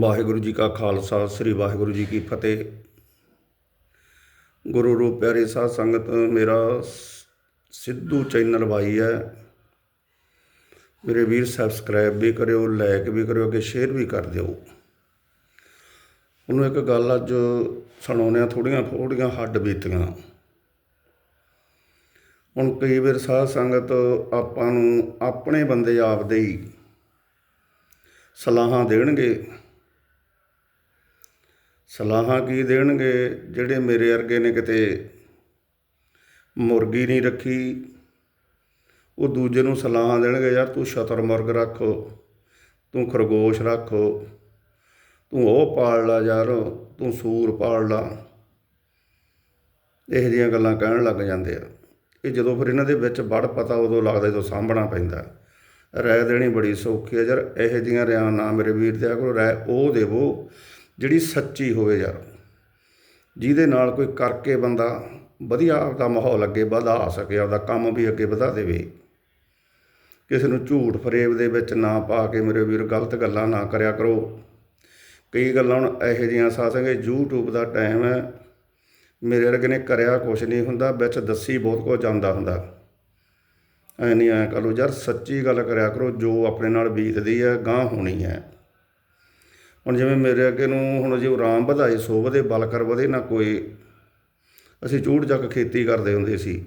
ਵਾਹਿਗੁਰੂ ਜੀ ਕਾ ਖਾਲਸਾ, ਸ੍ਰੀ ਵਾਹਿਗੁਰੂ ਜੀ ਕੀ ਫਤਿਹ। ਗੁਰੂ ਰੂਪ ਪਿਆਰੇ ਸਾਧ ਸੰਗਤ, ਮੇਰਾ ਸਿੱਧੂ ਚੈਨਲ ਵਾਈ ਹੈ। ਮੇਰੇ ਵੀਰ ਸਬਸਕ੍ਰਾਈਬ ਵੀ ਕਰਿਓ ਲਾਈਕ ਵੀ ਕਰਿਓ ਕਿ ਸ਼ੇਅਰ ਵੀ ਕਰ ਦਿਓ। ਉਹਨੂੰ ਇੱਕ ਗੱਲ ਅੱਜ ਸੁਣਾਉਂਦੇ ਆ ਥੋੜੀਆਂ ਥੋੜੀਆਂ ਹੱਡ ਬੀਤੀਆਂ। ਹੁਣ ਕਈ ਵਾਰ ਸਾਧ ਸੰਗਤ ਆਪਾਂ ਨੂੰ ਆਪਣੇ ਬੰਦੇ ਆਪਦੇ ਹੀ ਸਲਾਹਾਂ ਦੇਣਗੇ। ਸਲਾਹਾਂ ਕੀ ਦੇਣਗੇ? ਜਿਹੜੇ ਮੇਰੇ ਵਰਗੇ ਨੇ ਕਿਤੇ ਮੁਰਗੀ ਨਹੀਂ ਰੱਖੀ, ਉਹ ਦੂਜੇ ਨੂੰ ਸਲਾਹਾਂ ਦੇਣਗੇ, ਯਾਰ ਤੂੰ ਸ਼ਤਰ ਮੁਰਗ ਰੱਖ, ਤੂੰ ਖਰਗੋਸ਼ ਰੱਖ, ਤੂੰ ਉਹ ਪਾਲ ਲਾ ਯਾਰ, ਤੂੰ ਸੂਰ ਪਾਲ ਲਾ। ਇਹੋ ਜਿਹੀਆਂ ਗੱਲਾਂ ਕਹਿਣ ਲੱਗ ਜਾਂਦੇ ਆ। ਇਹ ਜਦੋਂ ਫਿਰ ਇਹਨਾਂ ਦੇ ਵਿੱਚ ਵੜ ਪਤਾ, ਉਦੋਂ ਲੱਗਦਾ ਜਦੋਂ ਸਾਂਭਣਾ ਪੈਂਦਾ। ਰਾਏ ਦੇਣੀ ਬੜੀ ਸੌਖੀ ਹੈ ਯਾਰ, ਇਹੋ ਜਿਹੀਆਂ ਰਿਆਂ ਨਾ ਮੇਰੇ ਵੀਰ ਦਿਆ ਕੋਲ ਰਾਏ ਉਹ ਦੇਵੋ। ਜਿਹੜੀ ਸੱਚੀ ਹੋਵੇ ਯਾਰ, ਜਿਹਦੇ ਨਾਲ ਕੋਈ ਕਰਕੇ ਬੰਦਾ ਵਧੀਆ ਆਪਦਾ ਮਾਹੌਲ ਅੱਗੇ ਵਧਾ ਸਕੇ, ਆਪਦਾ ਕੰਮ ਵੀ ਅੱਗੇ ਵਧਾ ਦੇਵੇ। ਕਿਸੇ ਨੂੰ ਝੂਠ ਫਰੇਬ ਦੇ ਵਿੱਚ ਨਾ ਪਾ ਕੇ ਮੇਰੇ ਵੀਰ ਗਲਤ ਗੱਲਾਂ ਨਾ ਕਰਿਆ ਕਰੋ। ਕਈ ਗੱਲਾਂ ਹੁਣ ਇਹੋ ਜਿਹੀਆਂ ਸਾਸਾਂਗੇ YouTube ਦਾ ਟਾਈਮ ਹੈ। ਮੇਰੇ ਵਰਗੇ ਨੇ ਕਰਿਆ ਕੁਛ ਨਹੀਂ ਹੁੰਦਾ, ਵਿੱਚ ਦੱਸੀ ਬਹੁਤ ਕੁਝ ਜਾਂਦਾ ਹੁੰਦਾ। ਐ ਨਹੀਂ ਐ ਕਰੋ ਯਾਰ ਸੱਚੀ ਗੱਲ ਕਰਿਆ ਕਰੋ, ਜੋ ਆਪਣੇ ਨਾਲ ਬੀਤਦੀ ਹੈ ਗਾਂ ਹੋਣੀ ਹੈ। ਹੁਣ ਜਿਵੇਂ ਮੇਰੇ ਅੱਗੇ ਨੂੰ ਹੁਣ ਜੇ ਆਰਾਮ ਵਧਾਏ, ਸੋ ਵਧੇ, ਬਲ ਕਰ ਵਧੇ, ਨਾ ਕੋਈ। ਅਸੀਂ ਝੂੜ ਚੱਕ ਖੇਤੀ ਕਰਦੇ ਹੁੰਦੇ ਸੀ।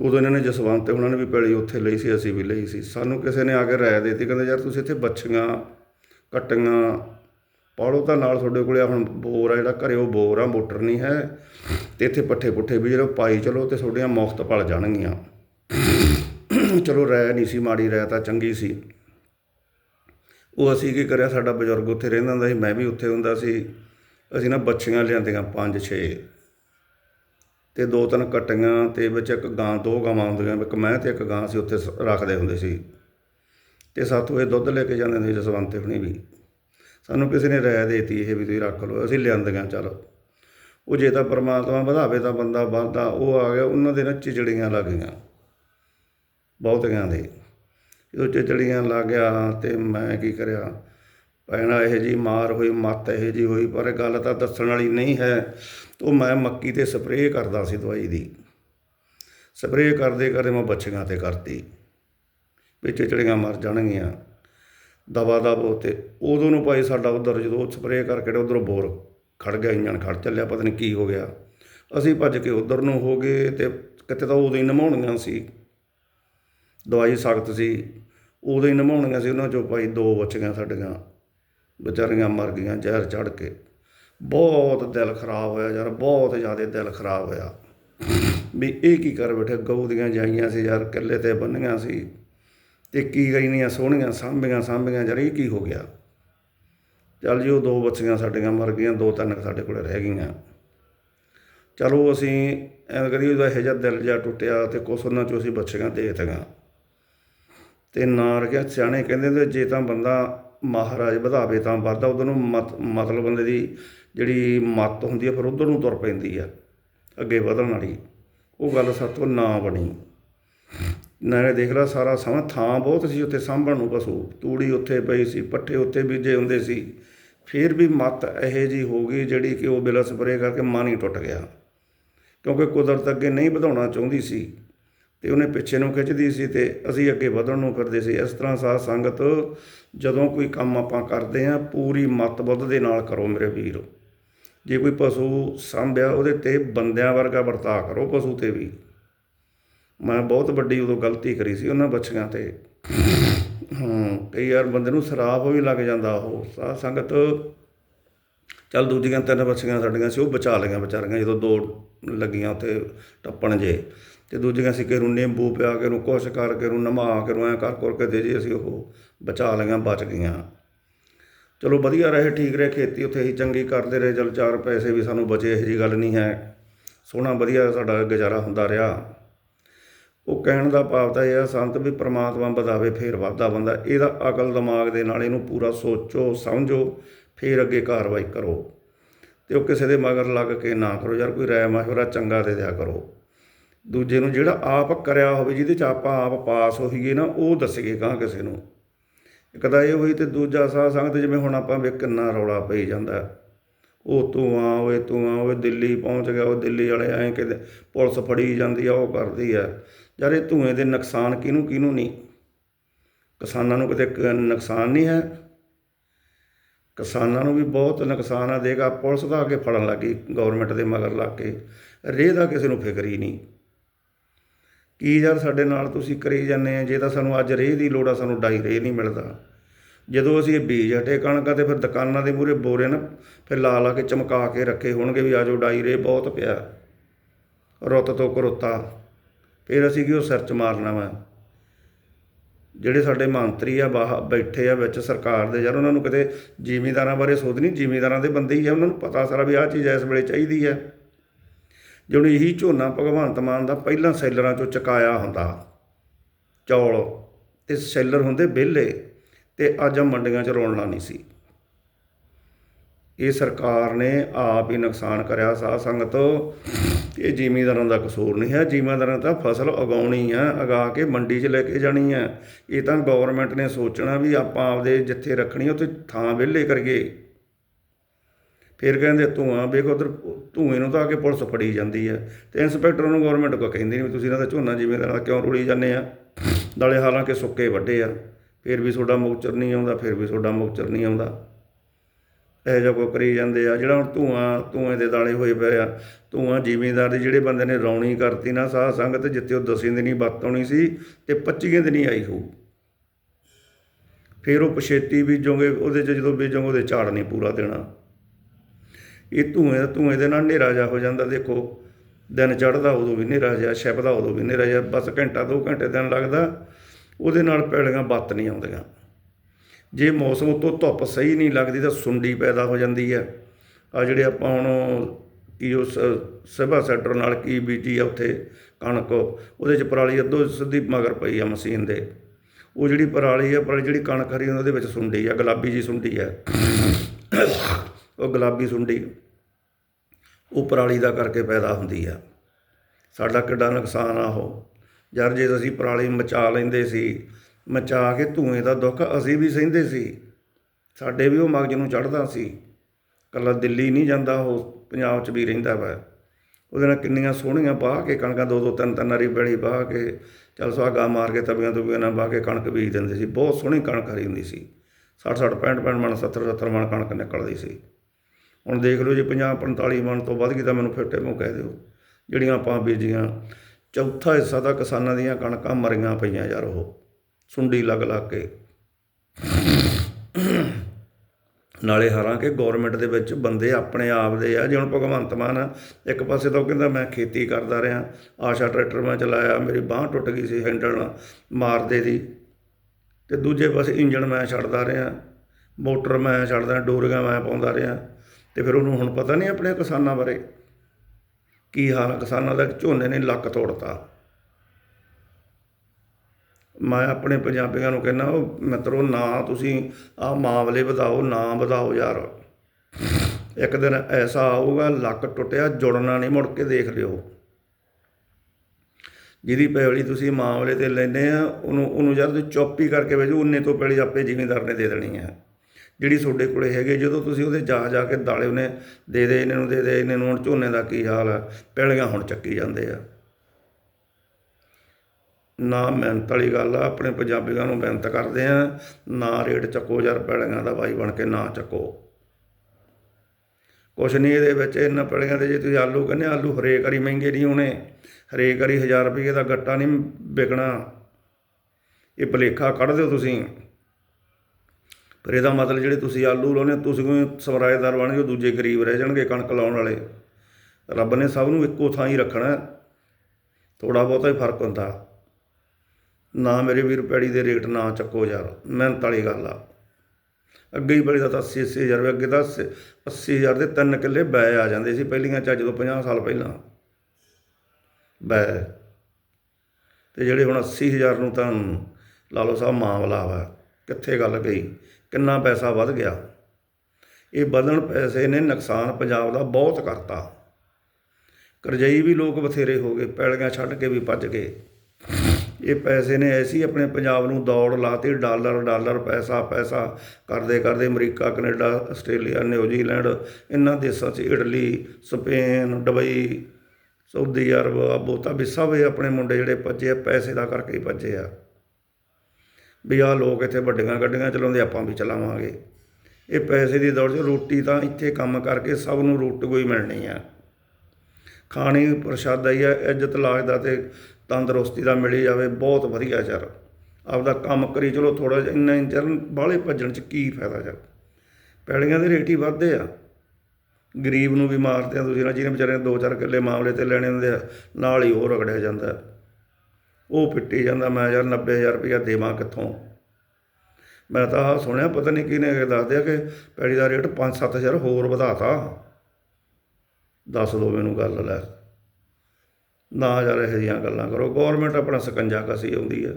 ਉਦੋਂ ਇਹਨਾਂ ਨੇ ਜਸਵੰਤ ਤੇ ਉਹਨਾਂ ਨੇ ਵੀ ਪੈਲੀ ਉੱਥੇ ਲਈ ਸੀ, ਅਸੀਂ ਵੀ ਲਈ ਸੀ। ਸਾਨੂੰ ਕਿਸੇ ਨੇ ਆ ਕੇ ਰਾਇ ਦੇ ਦਿੱਤੀ, ਕਹਿੰਦੇ, ਯਾਰ ਤੁਸੀਂ ਇੱਥੇ ਬੱਛੀਆਂ, ਕਟੀਆਂ, ਪਾਲੋ ਤਾਂ ਨਾਲ ਤੁਹਾਡੇ ਕੋਲੇ ਹੁਣ ਬੋਰ ਆ ਜਿਹੜਾ ਘਰੇ, ਉਹ ਬੋਰ ਆ, ਮੋਟਰ ਨਹੀਂ ਹੈ। ਤੇ ਇੱਥੇ ਪੱਠੇ ਪੁੱਠੇ ਵੀ ਜਿਹੜਾ ਪਾਈ, ਚਲੋ, ਤੇ ਤੁਹਾਡੀਆਂ ਮੁਫਤ ਪਲ ਜਾਣਗੀਆਂ। ਚਲੋ ਰਾਇ ਨਹੀਂ ਸੀ, ਮਾੜੀ ਰਾਇ ਤਾਂ ਚੰਗੀ ਸੀ। ਉਹ ਅਸੀਂ ਕੀ ਕਰਿਆ, ਸਾਡਾ ਬਜ਼ੁਰਗ ਉੱਥੇ ਰਹਿੰਦਾ ਹੁੰਦਾ ਸੀ, ਮੈਂ ਵੀ ਉੱਥੇ ਹੁੰਦਾ ਸੀ। ਅਸੀਂ ਨਾ ਬੱਚੀਆਂ ਲਿਆਂਦੀਆਂ ਪੰਜ ਛੇ। ਤੇ ਦੋ ਤਿੰਨ ਕਟੀਆਂ ਤੇ ਵਿੱਚ ਇੱਕ ਗਾਂ, ਦੋ ਗਾਵਾਂ ਹੁੰਦੀਆਂ, ਇੱਕ ਮੈਂ ਤੇ ਇੱਕ ਗਾਂ ਸੀ ਉੱਥੇ ਸ- ਰੱਖਦੇ ਹੁੰਦੇ ਸੀ। ਤੇ ਸਾਥੋਂ ਇਹ ਦੁੱਧ ਲੈ ਕੇ ਜਾਂਦੇ ਹੁੰਦੇ ਸੀ ਜਸਵੰਤ ਹੁਣੀ ਵੀ। ਸਾਨੂੰ ਕਿਸੇ ਨੇ ਰਾਇ ਦੇਤੀ ਇਹ ਵੀ ਤੁਸੀਂ ਰੱਖ ਲਓ, ਅਸੀਂ ਲਿਆਂਦੀਆਂ, ਚਲੋ। ਉਹ ਜੇ ਤਾਂ ਪਰਮਾਤਮਾ ਵਧਾਵੇ ਤਾਂ ਬੰਦਾ ਵੱਧਦਾ, ਉਹ ਆ ਗਿਆ, ਉਹਨਾਂ ਦੇ ਨਾ ਚਿਚੜੀਆਂ ਲੱਗ ਗਈਆਂ। ਬਹੁਤਿਆਂ ਦੇ। ਜਦੋਂ ਚਿਚੜੀਆਂ ਲੱਗ ਗਿਆ ਤੇ ਮੈਂ ਕੀ ਕਰਿਆ? ਪੈਣਾ ਇਹ ਜੀ ਮਾਰ ਹੋਈ, ਮੱਤ ਇਹ ਜੀ ਹੋਈ, ਪਰ ਗੱਲ ਤਾਂ ਦੱਸਣ ਵਾਲੀ ਨਹੀਂ ਹੈ। ਉਹ ਮੈਂ ਮੱਕੀ ਤੇ ਸਪਰੇਅ ਕਰਦਾ ਸੀ ਦਵਾਈ ਦੀ। ਸਪਰੇਅ ਕਰਦੇ ਕਰਦੇ ਮੈਂ ਬੱਚੀਆਂ ਤੇ ਕਰਤੀ ਵੀ ਚਿਚੜੀਆਂ ਮਰ ਜਾਣਗੀਆਂ। ਦਵਾ ਦਬ ਉਤੇ। ਉਦੋਂ ਨੂੰ ਭਾਈ ਸਾਡਾ ਉਧਰ ਜਦੋਂ ਸਪਰੇਅ ਕਰਕੇ ਉਧਰੋਂ ਬੋਰ ਖੜ ਗਿਆ, ਇੰਜਣ ਖੜ ਚੱਲਿਆ, ਪਤਾ ਨਹੀਂ ਕੀ ਹੋ ਗਿਆ। ਅਸੀਂ ਭੱਜ ਕੇ ਉਧਰ ਨੂੰ ਹੋ ਗਏ ਤੇ ਕਿਤੇ ਤਾਂ ਉਦੋਂ ਹੀ ਨਮਾਉਣੀਆਂ ਸੀ। ਦਵਾਈ ਸਖਤ ਸੀ। ਉਦੋਂ ਹੀ ਨਿਭਾਉਣੀਆਂ ਸੀ, ਉਹਨਾਂ ਚੋਂ ਭਾਈ ਦੋ ਬੱਚੀਆਂ ਸਾਡੀਆਂ, ਵਿਚਾਰੀਆਂ ਮਰ ਗਈਆਂ ਜ਼ਹਿਰ ਚੜ ਕੇ। ਬਹੁਤ ਦਿਲ ਖਰਾਬ ਹੋਇਆ ਯਾਰ, ਬਹੁਤ ਜ਼ਿਆਦਾ ਦਿਲ ਖਰਾਬ ਹੋਇਆ। ਵੀ ਇਹ ਕੀ ਕਰ ਬੈਠੇ, ਗਊ ਦੀਆਂ ਜਾਈਆਂ ਸੀ ਯਾਰ, ਕਿੱਲੇ ਤੇ ਬੰਨੀਆਂ ਸੀ, ਤੇ ਕੀ ਗਈਆਂ ਸੋਹਣੀਆਂ, ਸਾਂਭੀਆਂ ਸਾਂਭੀਆਂ ਯਾਰ, ਇਹ ਕੀ ਹੋ ਗਿਆ? ਚੱਲ ਜੀ, ਉਹ ਦੋ ਬੱਚੀਆਂ ਸਾਡੀਆਂ ਮਰ ਗਈਆਂ, ਦੋ ਤਿੰਨ ਕੁ ਸਾਡੇ ਕੋਲ ਰਹਿ ਗਈਆਂ। ਚਲੋ ਅਸੀਂ ਐਂ ਕਰੀ ਉਹਦਾ ਇਹੋ ਜਿਹਾ ਦਿਲ ਜਿਹਾ ਟੁੱਟਿਆ ਤੇ ਕੁਛ ਉਹਨਾਂ ਚੋਂ ਅਸੀਂ ਬੱਚੀਆਂ ਦੇ ਦਿੱਤੀਆਂ। ਤੇ ਨਾ ਰੱਖਿਆ ਸਿਆਣੇ ਕਹਿੰਦੇ ਨੇ ਜੇ ਤਾਂ ਬੰਦਾ ਮਹਾਰਾਜ ਵਧਾਵੇ ਤਾਂ ਵੱਧਦਾ, ਉਧਰ ਨੂੰ ਮਤ, ਮਤਲਬ ਬੰਦੇ ਦੀ ਜਿਹੜੀ ਮੱਤ ਹੁੰਦੀ ਹੈ ਫਿਰ ਉਧਰ ਨੂੰ ਤੁਰ ਪੈਂਦੀ ਆ, ਅੱਗੇ ਵਧਣ ਵਾਲੀ। ਉਹ ਗੱਲ ਸਾਤੋਂ ਨਾ ਬਣੀ। ਨਾਲੇ ਦੇਖ ਲਾ, ਸਾਰਾ ਸਮਾਂ ਥਾਂ ਬਹੁਤ ਸੀ ਉੱਥੇ ਸਾਂਭਣ ਨੂੰ ਪਸ਼ੂ। ਤੂੜੀ ਉੱਥੇ ਪਈ ਸੀ, ਪੱਠੇ ਉੱਥੇ ਬੀਜੇ ਹੁੰਦੇ ਸੀ। ਫਿਰ ਵੀ ਮੱਤ ਇਹੋ ਜੀ ਹੋ ਗਈ ਜਿਹੜੀ ਕਿ ਉਹ ਬਿਲਾ ਸਪਰੇਅ ਕਰਕੇ ਮਨ ਹੀ ਟੁੱਟ ਗਿਆ। ਕਿਉਂਕਿ ਕੁਦਰਤ ਅੱਗੇ ਨਹੀਂ ਵਧਾਉਣਾ ਚਾਹੁੰਦੀ ਸੀ। ਤੇ ਉਹਨੇ ਪਿੱਛੇ ਨੂੰ ਖਿੱਚਦੀ ਸੀ ਤੇ ਅਸੀਂ ਅੱਗੇ ਵਧਣ ਨੂੰ ਫਿਰਦੇ ਸੀ। ਇਸ ਤਰ੍ਹਾਂ ਸਾਧ ਸੰਗਤ ਜਦੋਂ ਕੋਈ ਕੰਮ ਆਪਾਂ ਕਰਦੇ ਆ ਪੂਰੀ ਮਤ ਬੁੱਧ ਦੇ ਨਾਲ ਕਰੋ ਮੇਰੇ ਵੀਰ। ਜੇ ਕੋਈ ਪਸ਼ੂ ਸਾਂਭਿਆ, ਉਹਦੇ ਤੇ ਬੰਦਿਆਂ ਵਰਗਾ ਵਰਤਾਅ ਕਰੋ ਪਸ਼ੂ ਤੇ ਵੀ। ਮੈਂ ਬਹੁਤ ਵੱਡੀ ਉਦੋਂ ਗਲਤੀ ਕਰੀ ਸੀ ਉਹਨਾਂ ਬੱਚਿਆਂ ਤੇ। ਹਾਂ, ਕਈ ਵਾਰ ਬੰਦੇ ਨੂੰ ਸ਼ਰਾਪ ਵੀ ਲੱਗ ਜਾਂਦਾ ਉਹ। ਸਾਧ ਸੰਗਤ, ਚੱਲ ਦੂਜੀਆਂ ਤਿੰਨ ਬੱਚੀਆਂ ਸਾਡੀਆਂ ਸੀ, ਉਹ ਬਚਾ ਲਈਆਂ ਵਿਚਾਰੀਆਂ ਜਦੋਂ ਦੋ ਲੱਗੀਆਂ ਉੱਥੇ ਟੱਪਣ ਜੇ। ਤੇ ਦੂਜੀਆਂ ਸੀ ਕਿ ਨੂੰ ਨਿੰਬੂ ਪਿਆ ਕੇ ਨੂੰ ਕੁਛ ਕਰਕੇ ਨੂੰ ਨਮਾ ਕੇ ਨੂੰ ਐਂ ਕਰ ਕਰ ਕੇ ਦੇ ਜੀ ਅਸੀਂ ਉਹ ਬਚਾ ਲਈਆਂ, ਬਚ ਗਈਆਂ। ਚਲੋ ਵਧੀਆ ਰਹੇ, ਠੀਕ ਰਹੇ, ਖੇਤੀ ਉੱਥੇ ਅਸੀਂ ਚੰਗੀ ਕਰਦੇ ਰਹੇ, ਚਲ ਚਾਰ ਪੈਸੇ ਵੀ ਸਾਨੂੰ ਬਚੇ, ਇਹੋ ਜਿਹੀ ਗੱਲ ਨਹੀਂ ਹੈ। ਸੋਹਣਾ ਵਧੀਆ ਸਾਡਾ ਗੁਜ਼ਾਰਾ ਹੁੰਦਾ ਰਿਹਾ। ਉਹ ਕਹਿਣ ਦਾ ਭਾਵ ਤਾਂ ਇਹ ਆ, ਸੰਤ ਵੀ ਪ੍ਰਮਾਤਮਾ ਵਧਾਵੇ, ਫੇਰ ਵੱਧਦਾ ਬੰਦਾ। ਇਹਦਾ ਅਕਲ ਦਿਮਾਗ ਦੇ ਨਾਲ ਇਹਨੂੰ ਪੂਰਾ ਸੋਚੋ, ਸਮਝੋ, ਫੇਰ ਅੱਗੇ ਕਾਰਵਾਈ ਕਰੋ। ਤੇ ਉਹ ਕਿਸੇ ਦੇ ਮਗਰ ਲੱਗ ਕੇ ਨਾ ਕਰੋ ਯਾਰ, ਕੋਈ ਰਾਇ ਮਸ਼ਵਰਾ ਚੰਗਾ ਦੇ ਦਿਆ ਕਰੋ। ਦੂਜੇ ਨੂੰ ਜਿਹੜਾ ਆਪ ਕਰਿਆ ਹੋਵੇ, ਜਿਹਦੇ ਚ ਆਪਾਂ ਆਪ ਪਾਸ ਹੋਈਏ ਨਾ, ਉਹ ਦੱਸੀਏ ਕਾਂ ਕਿਸੇ ਨੂੰ। ਇੱਕ ਤਾਂ ਇਹ ਹੋਈ ਤੇ ਦੂਜਾ ਸਾਹ ਸੰਗਤ ਜਿਵੇਂ ਹੁਣ ਆਪਾਂ ਵੀ ਕਿੰਨਾ ਰੌਲਾ ਪਈ ਜਾਂਦਾ। ਉਹ ਧੂਆਂ ਓਏ ਧੂਆਂ ਓਏ, ਦਿੱਲੀ ਪਹੁੰਚ ਗਿਆ, ਉਹ ਦਿੱਲੀ ਵਾਲੇ ਐਂ ਕਿ ਪੁਲਿਸ ਫੜੀ ਜਾਂਦੀ ਆ, ਉਹ ਕਰਦੀ ਆ। ਯਾਰ ਇਹ ਧੂਏ ਦੇ ਨੁਕਸਾਨ ਕਿਹਨੂੰ ਕਿਹਨੂੰ ਨਹੀਂ? ਕਿਸਾਨਾਂ ਨੂੰ ਕਿਤੇ ਕ- ਨੁਕਸਾਨ ਨਹੀਂ ਹੈ। ਕਿਸਾਨਾਂ ਨੂੰ ਵੀ ਬਹੁਤ ਨੁਕਸਾਨ ਆ। ਦੇਗਾ ਪੁਲਿਸ ਦਾ ਅੱਗੇ ਫੜਨ ਲੱਗੀ ਗਵਰਨਮੈਂਟ ਦੇ ਮਗਰ ਲੱਗ ਕੇ। ਰੇਹ ਦਾ ਕਿਸੇ ਨੂੰ ਫਿਕਰ ਹੀ ਨਹੀਂ। ਕੀ ਯਾਰ ਸਾਡੇ ਨਾਲ ਤੁਸੀਂ ਕਰੀ ਜਾਂਦੇ ਆ? ਜੇ ਤਾਂ ਸਾਨੂੰ ਅੱਜ ਰੇਹ ਦੀ ਲੋੜ ਆ, ਸਾਨੂੰ ਡਾਈ ਰੇਹ ਨਹੀਂ ਮਿਲਦਾ। ਜਦੋਂ ਅਸੀਂ ਇਹ ਬੀਜ ਹਟੇ ਕਣਕਾਂ ਤੇ ਫਿਰ ਦੁਕਾਨਾਂ ਦੇ ਮੂਹਰੇ ਬੋਰੇ ਨਾ ਫਿਰ ਲਾ ਲਾ ਕੇ ਚਮਕਾ ਕੇ ਰੱਖੇ ਹੋਣਗੇ ਵੀ ਆਜੋ ਡਾਈ ਰੇਹ ਬਹੁਤ ਪਿਆ। ਰੁੱਤ ਤੋਂ ਕਰੋਤਾ। ਫਿਰ ਅਸੀਂ ਕਿਉਂ ਸਿਰ ਚ ਮਾਰਨਾ ਵਾ? ਜਿਹੜੇ ਸਾਡੇ ਮੰਤਰੀ ਆ, ਬਾਹ ਬੈਠੇ ਆ ਵਿੱਚ ਸਰਕਾਰ ਦੇ, ਯਾਰ ਉਹਨਾਂ ਨੂੰ ਕਿਤੇ ਜ਼ਿਮੀਂਦਾਰਾਂ ਬਾਰੇ ਸੋਚ ਨਹੀਂ? ਜ਼ਿਮੀਂਦਾਰਾਂ ਦੇ ਬੰਦੇ ਹੀ ਆ, ਉਹਨਾਂ ਨੂੰ ਪਤਾ ਸਾਰਾ ਵੀ ਆਹ ਚੀਜ਼ ਇਸ ਵੇਲੇ ਚਾਹੀਦੀ ਹੈ ਜੇ ਇਹੀ ਝੋਨਾ ਭਗਵੰਤ ਮਾਨ ਦਾ ਪਹਿਲਾਂ ਸੈਲਰਾਂ ਚੋਂ ਚਕਾਇਆ ਹੁੰਦਾ। ਚੌਲ ਤੇ ਸੈਲਰ ਹੁੰਦੇ ਵਿਹਲੇ ਤੇ ਅੱਜ ਆ ਮੰਡੀਆਂ 'ਚ ਰੋਲਣਾ ਨਹੀਂ ਸੀ। ਇਹ ਸਰਕਾਰ ਨੇ ਆਪ ਹੀ ਨੁਕਸਾਨ ਕਰਿਆ ਸਾਧ ਸੰਗਤ। ਇਹ ਜ਼ਿਮੀਂਦਾਰਾਂ ਦਾ ਕਸੂਰ ਨਹੀਂ ਹੈ। ਜ਼ਿਮੀਂਦਾਰਾਂ ਤਾਂ ਫਸਲ ਉਗਾਉਣੀ ਆ, ਉਗਾ ਕੇ ਮੰਡੀ 'ਚ ਲੈ ਕੇ ਜਾਣੀ ਆ। ਇਹ ਤਾਂ ਗਵਰਨਮੈਂਟ ਨੇ ਸੋਚਣਾ ਵੀ ਆਪਾਂ ਆਪਦੇ ਜਿੱਥੇ ਰੱਖਣੀ ਉੱਥੇ ਥਾਂ ਵਿਹਲੇ ਕਰੀਏ। ਫਿਰ ਕਹਿੰਦੇ ਧੂਆਂ, ਵੇਖੋ ਉਧਰ ਧੂਏ ਨੂੰ ਤਾਂ ਆ ਕੇ ਪੁਲਿਸ ਫੜੀ ਜਾਂਦੀ ਹੈ ਤੇ ਇੰਸਪੈਕਟਰ ਨੂੰ ਗਵਰਨਮੈਂਟ ਕੋ ਕਹਿੰਦੀ ਨਹੀਂ ਵੀ ਤੁਸੀਂ ਇਹਨਾਂ ਦਾ ਝੋਨਾ ਜ਼ਿਮੀਂਦਾਰਾਂ ਦਾ ਕਿਉਂ ਰੋਲੀ ਜਾਂਦੇ ਆ? ਨਾਲੇ ਹਾਲਾਂਕਿ ਸੁੱਕੇ ਵੱਡੇ ਆ। ਫਿਰ ਵੀ ਤੁਹਾਡਾ ਮੁਕਚਰ ਨਹੀਂ ਆਉਂਦਾ, ਫਿਰ ਵੀ ਤੁਹਾਡਾ ਮੁਕਚਰ ਨਹੀਂ ਆਉਂਦਾ। ਇਹੋ ਜਿਹਾ ਕੋ ਕਰੀ ਜਾਂਦੇ ਆ। ਜਿਹੜਾ ਹੁਣ ਧੂਆਂ, ਧੂਏ ਦੇ ਦਾਲੇ ਹੋਏ ਪਏ ਆ। ਧੂਆਂ ਜ਼ਿਮੀਂਦਾਰ ਦੇ ਜਿਹੜੇ ਬੰਦੇ ਨੇ ਰੌਣੀ ਕਰਤੀ ਨਾ, ਸਾਧ ਸੰਗਤ ਜਿੱਥੇ ਉਹ ਦਸੀਂ ਦਿਨੀ ਬੱਤ ਆਉਣੀ ਸੀ ਤੇ 25 ਦਿਨੀ ਆਈ ਹੋਊ। ਫਿਰ ਉਹ ਪਛੇਤੀ ਬੀਜੋਗੇ, ਉਹਦੇ 'ਚ ਜਦੋਂ ਬੀਜੋਗੇ, ਉਹਦੇ ਝਾੜ ਨਹੀਂ ਪੂਰਾ ਦੇਣਾ। ਇਹ ਧੂਏ ਧੂਏ ਦੇ ਨਾਲ ਹਨੇਰਾ ਜਾ ਹੋ ਜਾਂਦਾ, ਦੇਖੋ। ਦਿਨ ਚੜ੍ਹਦਾ ਉਦੋਂ ਵੀ ਹਨੇਰਾ ਜਾ ਛਿਪਦਾ ਉਦੋਂ ਵੀ ਹਨੇਰਾ ਜਾ ਬਸ ਘੰਟਾ, ਦੋ ਘੰਟੇ ਦਿਨ ਲੱਗਦਾ, ਉਹਦੇ ਨਾਲ ਪੈਲੀਆਂ ਬੱਤ ਨਹੀਂ ਆਉਂਦੀਆਂ। ਜੇ ਮੌਸਮ ਉਤੋਂ ਧੁੱਪ ਸਹੀ ਨਹੀਂ ਲੱਗਦੀ ਤਾਂ ਸੁੰਡੀ ਪੈਦਾ ਹੋ ਜਾਂਦੀ ਹੈ। ਆ ਜਿਹੜੇ ਆਪਾਂ ਹੁਣ ਕੀ ਉਸ ਸਭਾ ਸੈਂਟਰ ਨਾਲ ਕੀ ਬੀਜੀ ਆ ਉੱਥੇ ਕਣਕ, ਉਹਦੇ ਚ ਪਰਾਲੀ ਅੱਧੋ ਸਿੱਧੀ ਮਗਰ ਪਈ ਆ ਮਸ਼ੀਨ ਦੇ। ਉਹ ਜਿਹੜੀ ਪਰਾਲੀ ਆ, ਪਰਾਲੀ ਜਿਹੜੀ ਕਣਕ ਹਰੀ, ਉਹਦੇ ਵਿੱਚ ਸੁੰਡੀ ਆ, ਗੁਲਾਬੀ ਜੀ ਸੁੰਡੀ ਆ। ਉਹ ਗੁਲਾਬੀ ਸੁੰਡੀ ਉਹ ਪਰਾਲੀ ਦਾ ਕਰਕੇ ਪੈਦਾ ਹੁੰਦੀ ਆ। ਸਾਡਾ ਕਿੱਡਾ ਨੁਕਸਾਨ ਆ ਉਹ। ਯਾਰ ਜੇ ਅਸੀਂ ਪਰਾਲੀ ਮਚਾ ਲੈਂਦੇ ਸੀ, ਮਚਾ ਕੇ ਧੂਏ ਦਾ ਦੁੱਖ ਅਸੀਂ ਵੀ ਸਹਿੰਦੇ ਸੀ, ਸਾਡੇ ਵੀ ਉਹ ਮਗਜ ਨੂੰ ਚੜ੍ਹਦਾ ਸੀ। ਕੱਲਾ ਦਿੱਲੀ ਨਹੀਂ ਜਾਂਦਾ ਉਹ, ਪੰਜਾਬ 'ਚ ਵੀ ਰਹਿੰਦਾ ਵਾ। ਉਹਦੇ ਨਾਲ ਕਿੰਨੀਆਂ ਸੋਹਣੀਆਂ ਬਾਹ ਕੇ ਕਣਕਾਂ ਦੋ ਦੋ ਤਿੰਨ ਤਿੰਨ ਵਾਰੀ ਬੈੜੀ ਬਾਹ ਕੇ, ਚੱਲ ਸੁਹਾਗਾ ਮਾਰ ਕੇ ਤਬੀਆਂ ਤੁਵੀਆਂ ਨਾਲ ਬਾਹ ਕੇ ਕਣਕ ਬੀਜ ਦਿੰਦੇ ਸੀ। ਬਹੁਤ ਸੋਹਣੀ ਕਣਕ ਹਰੀ ਹੁੰਦੀ ਸੀ। 60 60 65 65 ਮਣ 70 70 ਮਣ ਕਣਕ ਨਿਕਲਦੀ ਸੀ। ਹੁਣ ਦੇਖ ਲਓ ਜੇ 50 45 ਮਣ ਤੋਂ ਵੱਧ ਗਈ ਤਾਂ ਮੈਨੂੰ ਫਿੱਟੇ ਮੂੰਹ ਕਹਿ ਦਿਓ। ਜਿਹੜੀਆਂ ਆਪਾਂ ਬੀਜੀਆਂ, ਚੌਥਾ ਹਿੱਸਾ ਤਾਂ ਕਿਸਾਨਾਂ ਦੀਆਂ ਕਣਕਾਂ ਮਰੀਆਂ ਪਈਆਂ ਯਾਰ ਉਹ। ਸੁੰਡੀ ਲੱਗ ਲੱਗ ਕੇ। ਨਾਲੇ ਹਾਰਾਂ ਕਿ ਗਵਰਨਮੈਂਟ ਦੇ ਵਿੱਚ ਬੰਦੇ ਆਪਣੇ ਆਪ ਦੇ ਆ। ਜੇ ਹੁਣ ਭਗਵੰਤ ਮਾਨ ਇੱਕ ਪਾਸੇ ਤਾਂ ਉਹ ਕਹਿੰਦਾ, ਮੈਂ ਖੇਤੀ ਕਰਦਾ ਰਿਹਾ, ਆਸ਼ਾ ਟਰੈਕਟਰ ਮੈਂ ਚਲਾਇਆ, ਮੇਰੀ ਬਾਹ ਟੁੱਟ ਗਈ ਸੀ ਹੈਂਡਲ ਮਾਰਦੇ ਦੀ। ਤੇ ਦੂਜੇ ਪਾਸੇ ਇੰਜਣ ਮੈਂ ਛੱਡਦਾ ਰਿਹਾ, ਮੋਟਰ ਮੈਂ ਛੱਡਦਾ, ਡੋਰੀਆਂ ਮੈਂ ਪਾਉਂਦਾ ਰਿਹਾ। ਤੇ ਫਿਰ ਉਹਨੂੰ ਹੁਣ ਪਤਾ ਨਹੀਂ ਆਪਣੇ ਕਿਸਾਨਾਂ ਬਾਰੇ ਕੀ ਹਾਲ ਕਿਸਾਨਾਂ ਦਾ ਝੋਨੇ ਨੇ ਲੱਕ ਤੋੜਤਾ। ਮੈਂ ਆਪਣੇ ਪੰਜਾਬੀਆਂ ਨੂੰ ਕਹਿੰਦਾ, ਉਹ ਮਿੱਤਰੋ, ਨਾ ਤੁਸੀਂ ਆ ਮਾਮਲੇ ਵਧਾਓ, ਨਾ ਵਧਾਓ ਯਾਰ। ਇੱਕ ਦਿਨ ਐਸਾ ਆਊਗਾ, ਲੱਕ ਟੁੱਟਿਆ, ਜੁੜਨਾ ਨਹੀਂ, ਮੁੜ ਕੇ ਦੇਖ ਲਿਓ। ਜਿਹਦੀ ਪੈਲੀ ਤੁਸੀਂ ਮਾਮਲੇ ਤੇ ਲੈਂਦੇ ਆ, ਉਹਨੂੰ ਉਹਨੂੰ ਜਦ ਤੁਸੀਂ ਚੁੱਪ ਹੀ ਕਰਕੇ ਵੇਜੋ ਉਨੇ ਤੋਂ ਪੈਲੀ ਆਪੇ ਜ਼ਿਮੀਂਦਾਰ ਨੇ ਦੇ ਦੇਣੀ ਹੈ ਜਿਹੜੀ ਤੁਹਾਡੇ ਕੋਲੇ ਹੈਗੇ ਜਦੋਂ ਤੁਸੀਂ ਉਹਦੇ ਜਾ ਜਾ ਕੇ ਦਾਲੇ ਉਹਨੇ ਦੇ ਦੇ, ਇਹਨਾਂ ਨੂੰ ਦੇ ਦੇ, ਇਹਨਾਂ ਨੂੰ ਹੁਣ ਝੋਨੇ ਦਾ ਕੀ ਹਾਲ ਆ ਪੈਲੀਆਂ ਹੁਣ ਚੱਕੀ ਜਾਂਦੇ ਆ। ਨਾ ਮਿਹਨਤ ਵਾਲੀ ਗੱਲ ਆ, ਆਪਣੇ ਪੰਜਾਬੀਆਂ ਨੂੰ ਮਿਹਨਤ ਕਰਦੇ ਆ, ਨਾ ਰੇਟ ਚੱਕੋ ਯਾਰ ਪੈਲੀਆਂ ਦਾ ਬਾਈ ਬਣ ਕੇ ਨਾ ਚੱਕੋ। ਕੁਛ ਨਹੀਂ ਇਹਦੇ ਵਿੱਚ, ਇਹਨਾਂ ਪੈਲੀਆਂ ਦੇ ਜੇ ਤੁਸੀਂ ਆਲੂ ਕਹਿੰਦੇ ਆਲੂ ਹਰੇਕ ਕਰੀ ਮਹਿੰਗੇ ਨਹੀਂ ਹੋਣੇ, ਹਰੇਕ ਕਰੀ 1000 ਰੁਪਏ ਦਾ ਗੱਟਾ ਨਹੀਂ ਵਿਕਣਾ। ਇਹ ਭੁਲੇਖਾ ਕੱਢ ਦਿਓ ਤੁਸੀਂ। ਫਿਰ ਇਹਦਾ ਮਤਲਬ ਜਿਹੜੇ ਤੁਸੀਂ ਆਲੂ ਲਾਉਨੇ ਤੁਸੀਂ ਕੋਈ ਸਵਰਾਏਦਾਰ ਬਣ ਜਾਓ, ਦੂਜੇ ਗਰੀਬ ਰਹਿ ਜਾਣਗੇ ਕਣਕ ਲਾਉਣ ਵਾਲੇ। ਰੱਬ ਨੇ ਸਭ ਨੂੰ ਇੱਕੋ ਥਾਂ ਹੀ ਰੱਖਣਾ ਥੋੜਾ ਬਹੁਤਾ ਹੀ ਫ਼ਰਕ ਹੁੰਦਾ। ਨਾ ਮੇਰੇ ਵੀਰ ਪੈੜੀ ਦੇ ਰੇਟ, ਨਾ ਚੱਕੋ ਯਾਰ, ਮਿਹਨਤ ਵਾਲੀ ਗੱਲ ਆ। ਅੱਗੇ ਹੀ ਬੜੀ ਦਾ ਤਾਂ 80 ਅੱਸੀ ਹਜ਼ਾਰ ਰੁਪਏ, ਅੱਗੇ ਤਾਂ 80 ਹਜ਼ਾਰ ਦੇ ਤਿੰਨ ਕਿੱਲੇ ਬੈ ਆ ਜਾਂਦੇ ਸੀ ਪਹਿਲੀਆਂ, ਚੱਜ ਜਦੋਂ 50 ਸਾਲ ਪਹਿਲਾਂ। ਬੈ। ਤੇ ਜਿਹੜੇ ਹੁਣ 80 ਹਜ਼ਾਰ ਨੂੰ ਤਾਂ, ਲਾ ਲਓ ਸਾਹਿਬ ਮਾਮਲਾ ਵਾ। ਕਿੱਥੇ ਗੱਲ ਗਈ ਕਿੰਨਾ ਪੈਸਾ ਵੱਧ ਗਿਆ? ਇਹ ਵਧਣ ਪੈਸੇ ਨੇ ਨੁਕਸਾਨ ਪੰਜਾਬ ਦਾ ਬਹੁਤ ਕਰਤਾ। ਕਰਜ਼ਈ ਵੀ ਲੋਕ ਬਥੇਰੇ ਹੋ ਗਏ, ਪੈਲੀਆਂ ਛੱਡ ਕੇ ਵੀ ਭੱਜ ਗਏ। ਇਹ ਪੈਸੇ ਨੇ ਐਸੀ ਆਪਣੇ ਪੰਜਾਬ ਨੂੰ ਦੌੜ ਲਾਤੀ, ਡਾਲਰ ਡਾਲਰ, ਪੈਸਾ ਪੈਸਾ। ਕਰਦੇ ਕਰਦੇ ਅਮਰੀਕਾ, ਕੈਨੇਡਾ, ਆਸਟ੍ਰੇਲੀਆ, ਨਿਊਜ਼ੀਲੈਂਡ, ਇਹਨਾਂ ਦੇਸ਼ਾਂ 'ਚ Italy, Spain, Dubai, Saudi Arab Abu Dhabi ਸਭ ਇਹ ਆਪਣੇ ਮੁੰਡੇ ਜਿਹੜੇ ਭੱਜੇ ਆ, ਪੈਸੇ ਦਾ ਕਰਕੇ ਹੀ ਭੱਜੇ ਆ। ਵੀ ਆਹ ਲੋਕ ਇੱਥੇ ਵੱਡੀਆਂ ਗੱਡੀਆਂ ਚਲਾਉਂਦੇ, ਆਪਾਂ ਵੀ ਚਲਾਵਾਂਗੇ। ਇਹ ਪੈਸੇ ਦੀ ਦੌੜ 'ਚ ਰੋਟੀ ਤਾਂ ਇੱਥੇ ਕੰਮ ਕਰਕੇ ਸਭ ਨੂੰ ਰੋਟੀ ਕੋਈ ਮਿਲਣੀ ਆ। ਖਾਣੀ ਪ੍ਰਸ਼ਾਦਾ ਹੀ ਹੈ ਇੱਜ਼ਤ ਲਾਜ ਦਾ ਤੇ ਤੰਦਰੁਸਤੀ ਦਾ ਮਿਲੀ ਜਾਵੇ, ਬਹੁਤ ਵਧੀਆ ਚਰ ਆਪਦਾ ਕੰਮ ਕਰੀ, ਚਲੋ ਥੋੜਾ ਜਿਹਾ ਇੰਨਾ ਹੀ ਬਾਹਲੇ ਭੱਜਣ 'ਚ ਕੀ ਫਾਇਦਾ ਚਰ ਪੈਲੀਆਂ ਦੇ ਰੇਟ ਹੀ ਵੱਧਦੇ ਆ। ਗਰੀਬ ਨੂੰ ਵੀ ਮਾਰਦੇ ਆ, ਤੁਸੀਂ ਨਾ ਜਿਹਨੇ ਵਿਚਾਰੇ ਦੋ ਚਾਰ ਕਿੱਲੇ ਮਾਮਲੇ ਤੇ ਲੈਣੇ ਹੁੰਦੇ ਆ, ਨਾਲ ਹੀ ਉਹ ਰਗੜਿਆ ਜਾਂਦਾ। ਉਹ ਪਿੱਟੀ ਜਾਂਦਾ, ਮੈਂ ਯਾਰ 90000 ਰੁਪਇਆ ਦੇਵਾਂ ਕਿੱਥੋਂ? ਮੈਂ ਤਾਂ ਸੁਣਿਆ, ਪਤਾ ਨਹੀਂ ਕਿਹਨੇ ਦੱਸਦੇ ਆ ਕਿ ਪੈੜੀ ਦਾ ਰੇਟ 5-7000 ਹੋਰ ਵਧਾਤਾ। ਦੱਸ ਦੋ ਮੈਨੂੰ ਗੱਲ ਲੈ। ਨਾ ਯਾਰ ਇਹੋ ਜਿਹੀਆਂ ਗੱਲਾਂ ਕਰੋ ਗਵਰਨਮੈਂਟ ਆਪਣਾ ਸਕੰਜਾ ਕਸੀ ਆਉਂਦੀ ਹੈ